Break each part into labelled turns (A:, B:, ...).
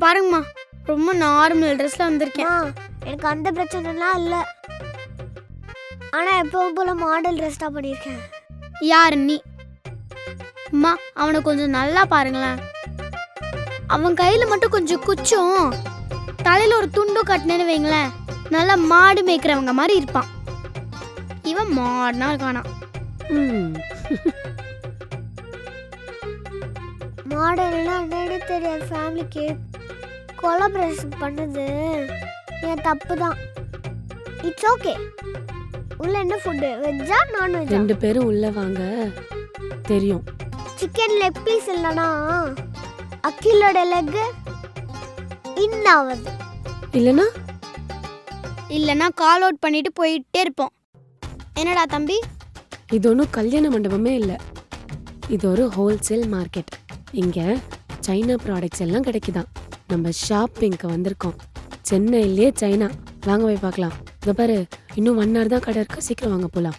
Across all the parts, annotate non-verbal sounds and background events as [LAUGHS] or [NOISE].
A: பாருங்கம்மா. ரொம்ப நார்மல் ட்ரெஸ்ல வந்திருக்கேன்.
B: எனக்கு அந்த பிரச்சனைலாம் இல்லை. ஆனால் எப்பவும் போல மாடல் ட்ரெஸ் தான் பண்ணியிருக்கேன்.
A: யார் நீ? அம்மா அவனை கொஞ்சம் நல்லா பாருங்களேன். அவன் கையில மட்டும் கொஞ்சம் குச்சும் தலையில ஒரு துண்டும் கட்டினேன்னு வைங்களேன். நல்லா மாடு மேய்க்கிறவங்க மாதிரி இருப்பான். இவன் மாடனா இருக்கானா?
C: ம்.
B: மாடல்லாம் என்னன்னு தெரியாது. ஃபேமிலிக்கு கொலாபரேஷன் பண்ணது. என் தப்பு தான் இட்ஸ் ஓகே உள்ள என்ன ஃபுட்டு வெஜ்ஜா நான்வெஜ்ஜா
C: ரெண்டு பேரும் உள்ள வாங்க. தெரியும்.
B: சிக்கன் லெக் பீஸ் இல்லைனா அக்கிலோட லெக் இன்னாவது.
C: இல்லனா?
A: இல்லைன்னா கால் அவுட் பண்ணிட்டு போயிட்டே இருப்போம். என்னடா தம்பி?
C: இது ஒன்றும் கல்யாண மண்டபமே இல்லை. இது ஒரு ஹோல்சேல் மார்க்கெட் இங்க சைனா ப்ராடக்ட்ஸ் எல்லாம் கிடைக்குதாம் நம்ம ஷாப்பிங்க்கு வந்திருக்கோம். சென்னையிலேயே சைனா. வாங்க போய் பார்க்கலாம். இதை பாரு இன்னும் ஒன் ஹவர் தான் கடை இருக்கு. சீக்கிரம் வாங்க போலாம்.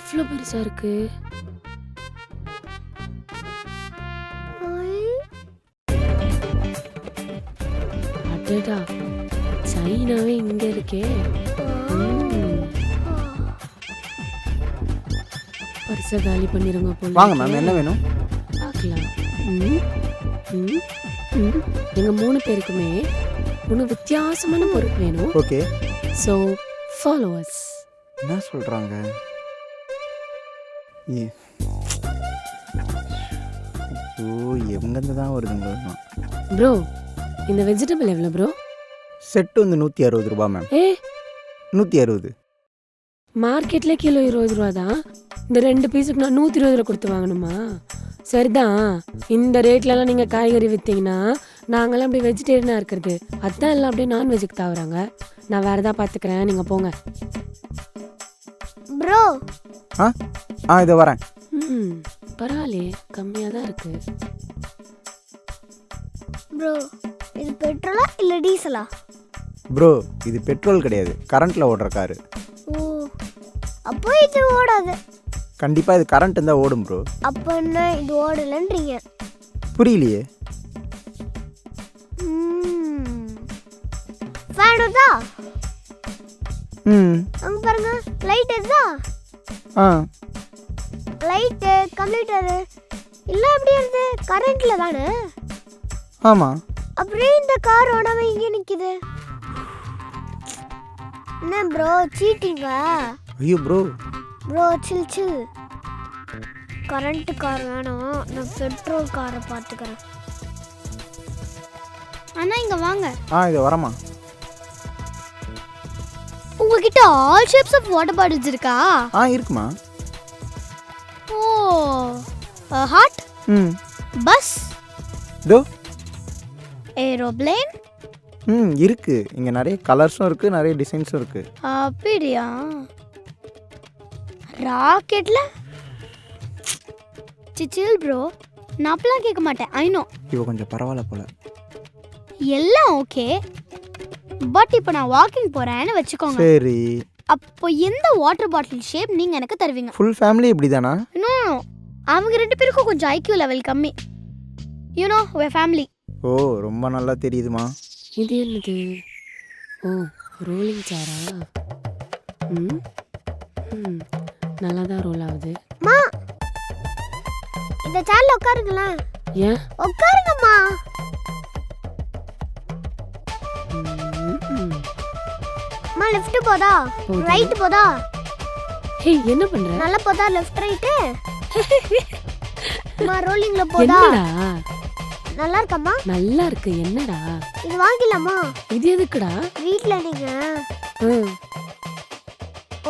C: எவ்வளோ பெருசா இருக்கு? அடடா சைனாவே இங்க இருக்கே. பரிசை காலி பண்ணிருங்க போல
D: வாங்க. மேம் என்ன வேணும்?
C: பார்க்கலாம். ம், ம், ம். எங்க மூணு பேருக்குமே மூணு வித்தியாசமான பொருள் வேணும்.
D: ஓகே.
C: ஸோ ஃபாலோவர்ஸ்
D: என்ன சொல்றாங்க? ஏ- ஐயோ எங்கேருந்து தான் வருதுங்க
C: ப்ரோ இந்த வெஜிடபிள் எவ்வளோ ப்ரோ
D: செட்டு வந்து நூற்றி அறுபது ரூபா மேம்
C: ஏ?
D: நூற்றி அறுபது.
C: மார்க்கெட்ல கிலோ இருபது ரூபா தான். இந்த ரெண்டு பீஸுக்கு நான் நூற்றி இருபது ரூபா கொடுத்து வாங்கணுமா? சரிதான் இந்த ரேட்லலாம் நீங்கள் காய்கறி விற்றீங்கன்னா நாங்களாம் அப்படி வெஜிடேரியனாக இருக்கிறது. அதான் எல்லாம் அப்படியே நான்வெஜ்ஜுக்கு தாவுறாங்க. நான் வேறு தான் பார்த்துக்கிறேன் நீங்கள் போங்க.
B: ப்ரோ
D: ஆ? ஆ இதோ வரேன்.
C: ம் பரவாயில்லையே. கம்மியாக தான் இருக்குது
B: ப்ரோ இது பெட்ரோலா இல்லை டீசலா
D: ப்ரோ இது பெட்ரோல் கிடையாது. கரண்ட்டில் ஓடுற காரு
B: ஓ அப்போ இது ஓடாது.
D: கண்டிப்பாக இது கரண்ட் இருந்தால் ஓடும் ப்ரோ
B: அப்போ என்ன இது ஓடலைன்றீங்க?
D: புரியலையே.
B: ஃபேன் வருதா?
D: ம்.
B: அங்கே பாருங்க லைட்
D: ஆ.
B: லைட்டு கம்ப்யூட்டரு இல்லை எப்படி இருந்து கரண்ட்ல தானே?
D: ஆமாம்
B: அப்புறம் இந்த கார் ஓடாம இங்கே நிற்கிது என்ன ப்ரோ சீட்டிங்கா
D: ஐயோ bro
B: bro chill chill current car வேணாம். நான் பெட்ரோல் காரை பார்த்துக்கிறேன்.
A: அண்ணா இங்க வாங்க.
D: ஆ இதோ வரமா
A: உங்ககிட்ட all shapes of water bottles இருக்கா?
D: ஆ இருக்குமா
A: ஓ ஹாட்
D: ம்.
A: பஸ்
D: இதோ.
A: ஏரோப்ளேன்
D: ம் இருக்குது இங்கே நிறைய கலர்ஸும் இருக்குது நிறைய டிசைன்ஸும் இருக்குது
A: அப்படியா? ராக்கெட்ல? சிச்சில் ப்ரோ நான் அப்பெல்லாம் கேட்க மாட்டேன். ஐநோ
D: இவ கொஞ்சம் பரவாயில்ல போல.
A: எல்லாம் ஓகே பட் இப்போ நான் வாக்கிங் போறேன்னு வச்சுக்கோங்க.
D: சரி.
A: அப்போ எந்த வாட்டர் பாட்டில் ஷேப் நீங்க எனக்கு தருவீங்க?
D: ஃபுல் ஃபேமிலி இப்படி தானா
A: நோ அவங்க ரெண்டு பேருக்கும் கொஞ்சம் ஐக்யூ லெவல் கம்மி. யூனோ வே ஃபேமிலி
D: ஓ ரொம்ப நல்லா தெரியுதுமா?
C: இது என்னது? ஓ ரோலிங் சேரா ம் ம். நல்லா தான் ரோல் ஆகுது.
B: மா! இந்த சேர்ல உட்காருங்களேன்
C: ஏன்?
B: உட்காருங்கம்மா. அம்மா லெஃப்ட் போதா. ரைட் போதா?
C: ஹே என்ன பண்ற?
B: நல்லா போதா லெஃப்ட் ரைட்டு [LAUGHS] அம்மா ரோலிங்ல போதா?
C: என்னடா?
B: நல்லா இருக்கம்மா?
C: நல்லா இருக்கு என்னடா?
B: இது வாங்கிடலாமா?
C: இது எதுக்குடா?
B: வீட்ல நீங்க?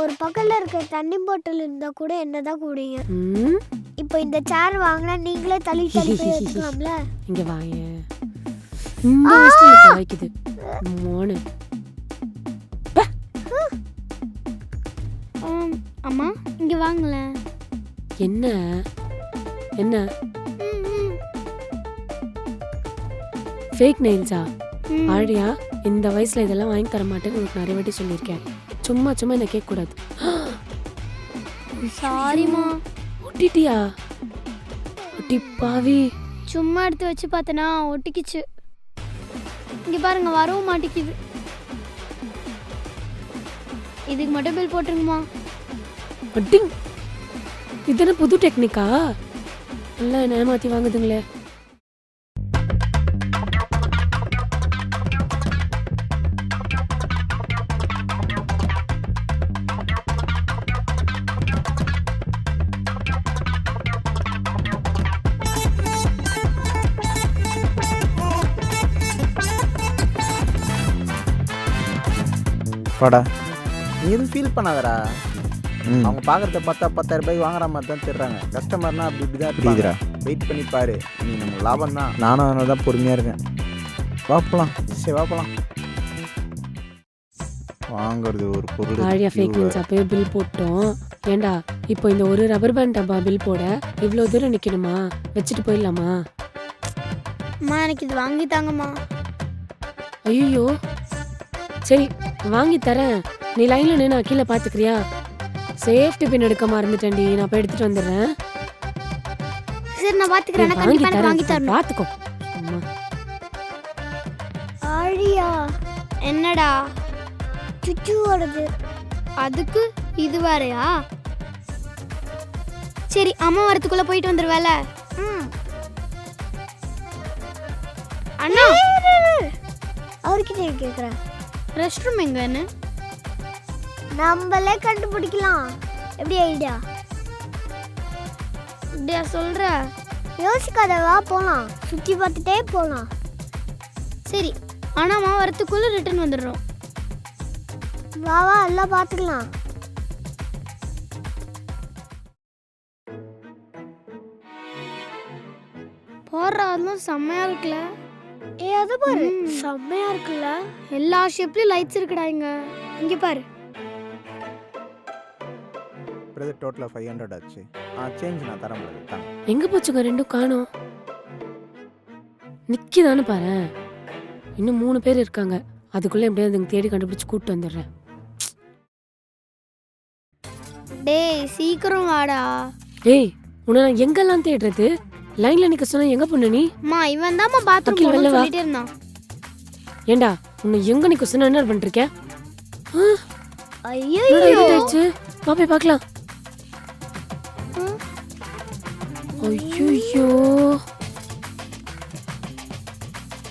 B: ஒரு பக்கத்துல இருக்க தண்ணி பாட்டில் இருந்தா கூட என்னதான் கூடிங்க.
C: ம்?
B: இப்போ இந்த சேர் வாங்கினா நீங்களே தள்ளி தள்ளி போய் [LAUGHS] வச்சுக்கலாம்ல?
C: இங்க வாங்க இந்த வயசுல மோனு.
A: அம்மா இங்க வாங்களேன்
C: என்ன? என்ன? ஃபேக் நெயில்ஸா. ஆழியா இந்த வயசுல இதெல்லாம் வாங்கி தர மாட்டேன்னு உனக்கு நிறைய வாட்டி சொல்லியிருக்கேன். சும்மா சும்மா என்ன கேட்க கூடாது
A: சாரிம்மா
C: ஒட்டிட்டியா? ஒட்டி பாவி.
A: சும்மா எடுத்து வச்சு பார்த்தனா ஒட்டிக்கிச்சு. இங்க பாருங்க வரவும் மாட்டேங்குது. இதுக்கு மட்டும் பில் போட்டுருங்கம்மா.
C: இதென்ன புது டெக்னிக்கா நல்லா என்ன ஏமாத்தி வாங்குதுங்களே.
D: வாடா. நீ எதுவும் ஃபீல் பண்ணாதடா அவங்க பார்க்கறத பார்த்தா பத்தாயிரம் ரூபாய் வாங்குற மாதிரி தான் தெரிறாங்க. கஸ்டமர்னா அப்படி இப்படி தான் புரியுதுடா. வெயிட் பண்ணி பாரு. நீ நம்ம லாபம் தான் நானும் அதனால தான் பொறுமையாக இருக்கேன். வா போலாம். சரி வா போலாம். வாங்குறது ஒரு பொருள்.
C: ஆழியா ஃபேக் நியூஸ் அப்பவே பில் போட்டோம். ஏண்டா இப்போ இந்த ஒரு ரப்பர் பேண்ட் டப்பா பில் போட இவ்வளோ தூரம் நிக்கணுமா? வச்சுட்டு போயிடலாமா?
A: அம்மா எனக்கு இது வாங்கி தாங்கம்மா.
C: ஐயோ சரி வாங்கி தரேன். நீ லைன்ல நின்று கீழே பாத்துக்கிறியா சேஃப்டி பின் எடுக்க மறந்துட்டேன்டி. நான் போய் எடுத்துட்டு வந்துடுறேன்.
A: சரி நான் பாத்துக்கிறேன்
C: நீ
A: எனக்கு கண்டிப்பா எனக்கு வாங்கி தரணும்.
C: பாத்துக்கோ அம்மா
B: ஆழியா
A: என்னடா?
B: சுச்சு ஓடுது.
A: அதுக்கு இது வேறயா? சரி அம்மா வரத்துக்குள்ள போயிட்டு வந்துருவேல.
B: ம்.
A: அண்ணா.
B: அவர்கிட்ட கேட்குறேன்.
A: ரெஸ்ட் ரூம் எங்கன்னு
B: நம்மளே கண்டுபிடிக்கலாம். எப்படி ஐடியா?
A: இப்படியா சொல்ற?
B: யோசிக்காத வா போலாம். சுத்தி பார்த்துட்டே போலாம்.
A: சரி ஆனா அம்மா வரத்துக்குள்ள ரிட்டர்ன் வந்துடுறோம்.
B: வா வா எல்லாம் பார்த்துக்கலாம்.
A: போடுற அதெல்லாம் செம்மையா இருக்குல்ல
B: ஏ அது பாரு. செம்மையா இருக்குல்ல.
A: எல்லா ஷேப்லயும் லைட்ஸ் இருக்குடா இங்க. இங்க பாரு.
D: பிரதர் டோட்டலாக ஃபைவ் ஹண்ட்ரட் ஆச்சு. ஆ சேஞ்ச் நான் தர முடியாது தாங்க
C: எங்க போச்சுங்க ரெண்டும்? காணோம். நிக்கிதானு பாரு. இன்னும் மூணு பேர் இருக்காங்க. அதுக்குள்ள எப்படியாவது அதுங்க தேடி கண்டுபிடிச்சு கூட்டு வந்துடுறேன்.
A: டேய் சீக்கிரம் வாடா.
C: ஏய் உன்னை நான் எங்கெல்லாம் தேடுறது? லைன்ல நிக்க சொன்னா எங்க பொண்ணு நீ?
A: அம்மா இவன் தான் பாத்ரூம்
C: அகில், வெளில
A: போகணும்னு
C: வா.
A: சொல்லிட்டே இருந்தான்.
C: ஏண்டா உன்னை எங்க நிக்க சொன்னா என்ன பண்ணிருக்க
B: ஐயோ
C: ஆயிடுச்சு? வா போய் பார்க்கலாம். ஐயோ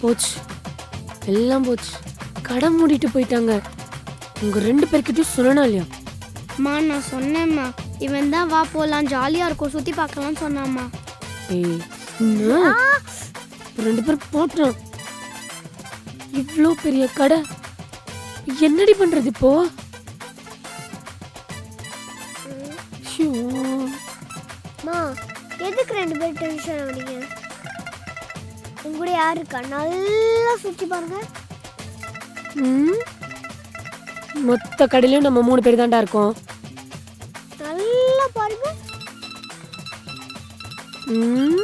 C: போச்சு. எல்லாம் போச்சு. கடை மூடிட்டு போயிட்டாங்க. உங்க ரெண்டு பேர்கிட்டயும் சொல்லணும் இல்லையா?
A: அம்மா நான் சொன்னேம்மா. இவன் தான் வா போலாம் ஜாலியா இருக்கும். சுத்தி பார்க்கலாம்னு சொன்னாம்மா.
C: ஏய் என்ன? ரெண்டு பேரும் போட்டோம். இவ்ளோ பெரிய கடை. என்னடி பண்றது இப்போ? ஐயோ.
B: மா எதுக்கு ரெண்டு பேரும் டென்ஷன் ஆகுறீங்க? உங்க கூட யாரு இருக்கா? நல்லா சுத்தி பாருங்க.
C: ம்? மொத்த கடையிலயும் நம்ம மூணு பேர் தான்டா இருக்கோம். ம்?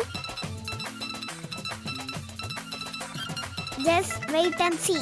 B: Just wait and see